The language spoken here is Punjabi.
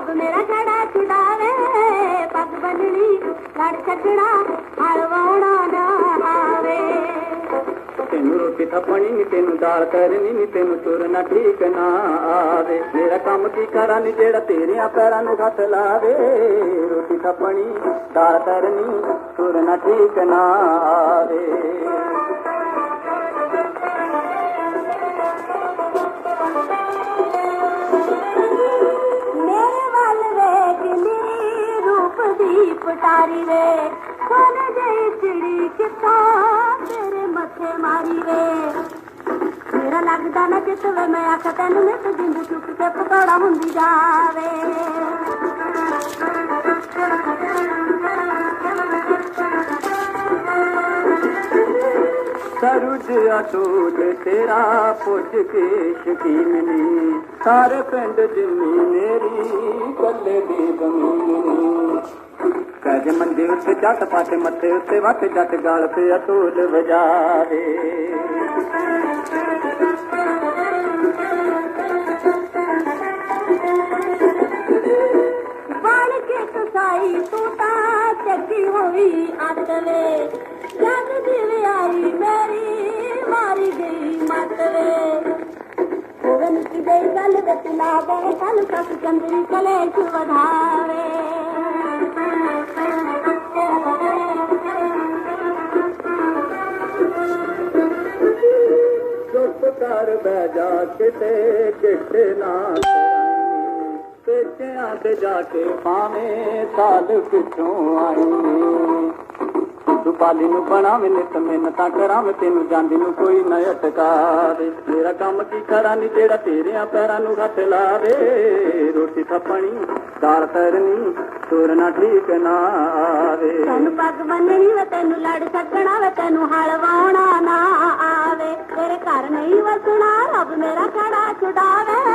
ਰੱਬ ਮੇਰਾ ਖੜਾ ਛੁਡਾਵੇ ਪੱਗ ਬੰਨਣੀ, ਲੜ ਛੱਡਣਾ ਹਲਵਾਉਣਾ ਨਾ ਆਵੇ। ਤੈਨੂੰ ਰੋਟੀ ਥੱਪਣੀ ਨੀ ਤੈਨੂੰ ਦਾਲ ਕਰਨੀ ਨੀ ਤੈਨੂੰ ਤੁਰਨਾ ਠੀਕ ਨਾ ਆਵੇ। ਮੇਰਾ ਕੰਮ ਕੀ ਕਰਾਂ ਨੀ ਜਿਹੜਾ ਤੇਰੀਆਂ ਪੈਰਾਂ ਨੂੰ ਹੱਥ ਲਾਵੇ? ਰੋਟੀ ਥੱਪਣੀ ਦਾਲ ਕਰਨੀ ਤੁਰਨਾ ਠੀਕ ਨਾ ਆਵੇ। ਦੀ ਪਟਾਰੀ ਵੇ ਸੋਨ ਜਈ ਚਿੜੀ ਕਿੱਥਾ ਤੇਰੇ ਮੱਥੇ ਮਾਰੀ ਵੇ। ਮੇਰਾ ਲੱਗਦਾ ਨਾ ਜਿਸ ਵੇ, ਮੈਂ ਆਖ ਤੈਨੂੰ ਨਿਤ ਜਿੰਦ ਚੁੱਕ ਕੇ ਪਕੌੜਾ ਹੁੰਦੀ ਜਾਵੇ। ਸਰੁਜ ਅਟੂਟ ਤੇਰਾ ਪੁੱਜ ਕੇ ਸ਼ਕੀਮਨੀ ਸਾਰੇ ਪਿੰਡ ਜਿੰਨੀ ਮੇਰੀ ਕੱਲੇ ਦੀ ਜ਼ਮੀਨ ਕਜ ਮੰਦੇ ਉੱਤੇ ਜੱਟ ਪਾਟੇ ਮੱਥੇ ਉੱਤੇ ਵੱਟ ਜੱਟ ਗਾਲ ਤੇ ਅਤੂਲ ਵਜਾਵੇ ਚੱਕੀ ਹੋਈ ਅਟਲੇ ਜਦ ਦਿਲ ਆਈ ਮੇਰੀ, ਮਾਰੀ ਗਈ ਮਤ ਵੇ ਹੋਵੇ ਨਿੱਕੀ ਦੇ ਗੱਲ ਵਿੱਚ ਨਾ ਬਣ ਕੱਲ ਚੰਦਰੀ ਕਲੇਸ਼ ਵਧਾਵੇ ਕਰ ਬਹਿ ਜਾ ਕਿਤੇ ਕਿਟ ਨਾ ਪੇਚਿਆਂ ਤੇ ਜਾ ਕੇ ਪਾਵੇਂ ਸਾਲ ਪਿੱਛੋਂ ਆਈ। ਤੂੰ ਪਾਲੀ ਨੂੰ ਬਣਾਵੇਂ, ਨਿਤ ਮਿੰਨਤਾਂ ਕਰਾਵੇਂ, ਤੈਨੂੰ ਜਾਂਦੀ ਨੂੰ ਕੋਈ ਨਾ ਅਟਕਾਵੇ। ਮੇਰਾ ਕੰਮ ਕੀ ਕਰਾਂ ਨੀ, ਜਿਹੜਾ ਤੇਰਿਆਂ ਪੈਰਾਂ ਨੂੰ ਹੱਥ ਲਾਵੇ। ਰੋਟੀ ਥੱਪਣੀ, ਦਾਲ ਤਰਨੀ ਤੁਰਨਾ ਠੀਕ ਨਾ ਆਵੇ। ਤੈਨੂੰ ਪੱਗ ਬੰਨਣੀ ਵਾ, ਤੈਨੂੰ ਲੜ ਸਕਣਾ ਵਾ, ਤੈਨੂੰ ਹਲਵਾਉਣਾ ਨਾ ਆਵੇ। ਤੇਰੇ ਘਰ ਨਹੀਂ ਵਸਣਾ ਰੱਬ ਮੇਰਾ ਖੜਾ ਛੁਡਾਵੇ।